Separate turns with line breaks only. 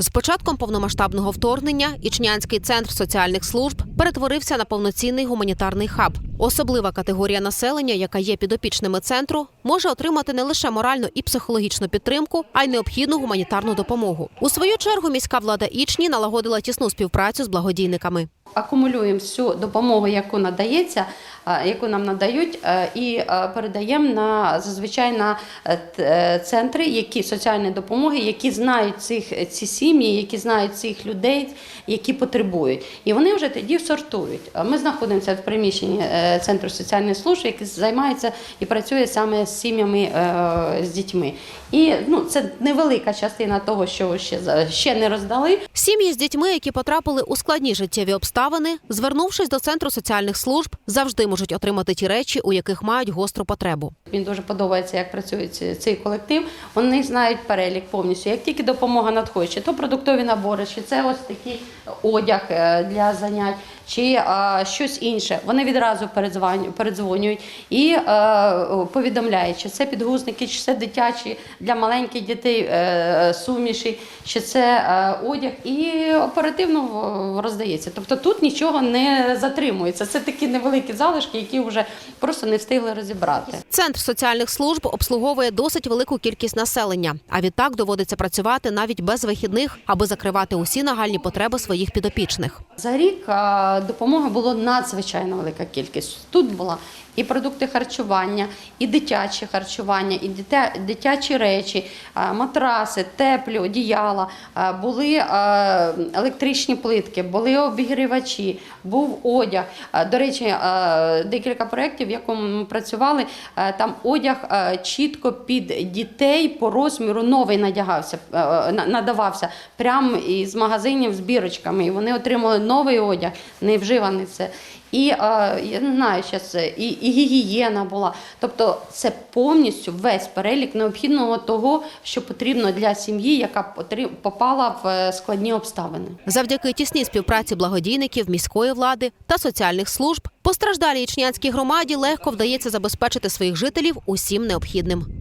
З початком повномасштабного вторгнення Ічнянський центр соціальних служб перетворився на повноцінний гуманітарний хаб. Особлива категорія населення, яка є підопічними центру, може отримати не лише моральну і психологічну підтримку, а й необхідну гуманітарну допомогу. У свою чергу міська влада Ічні налагодила тісну співпрацю з благодійниками.
Акумулюємо всю допомогу, яку надається, яку нам надають, і передаємо на зазвичай на е, е, центри, які соціальної допомоги, які знають цих ці сім'ї, які знають цих людей, які потребують. І вони вже тоді сортують. Ми знаходимося в приміщенні е, центру соціальних служб, який займається і працює саме з сім'ями з дітьми. І ну, це невелика частина того, що ще ще не роздали.
Сім'ї з дітьми, які потрапили у складні життєві обставини, звернувшись до центру соціальних служб, завжди можуть отримати ті речі, у яких мають гостру потребу.
Мені дуже подобається, як працює цей колектив. Вони знають перелік повністю. Як тільки допомога надходить, чи то продуктові набори, чи це ось такий одяг е, для занять, чи е, щось інше. Вони відразу передзвоню- передзвонюють і е, повідомляють, чи це підгузники, чи це дитячі для маленьких дітей е, суміші, чи це е, одяг, і оперативно роздається. Тобто тут нічого не затримується. Це такі невеликі залишки, які вже просто не встигли розібрати.
Центр соціальних служб обслуговує досить велику кількість населення, а відтак доводиться працювати навіть без вихідних, аби закривати усі нагальні потреби своїх підопічних.
За рік а, допомоги було надзвичайно велика кількість. Тут була і продукти харчування, і дитяче харчування, і дитячі речі, матраси, теплі, одіяла, були електричні плитки, були обігрівачі, був одяг. До речі, декілька проєктів, в якому ми працювали, там одяг чітко під дітей по розміру новий надягався, надавався прямо із магазинів з бірочками. І вони отримали новий одяг, не вживаний це. І е, я не знаю, зараз і, і гігієна була. Тобто це повністю весь перелік необхідного того, що потрібно для сім'ї, яка потрі- попала в е, складні обставини.
Завдяки тісній співпраці благодійників, міської влади та соціальних служб постраждалій ічнянській громаді легко вдається забезпечити своїх жителів усім необхідним.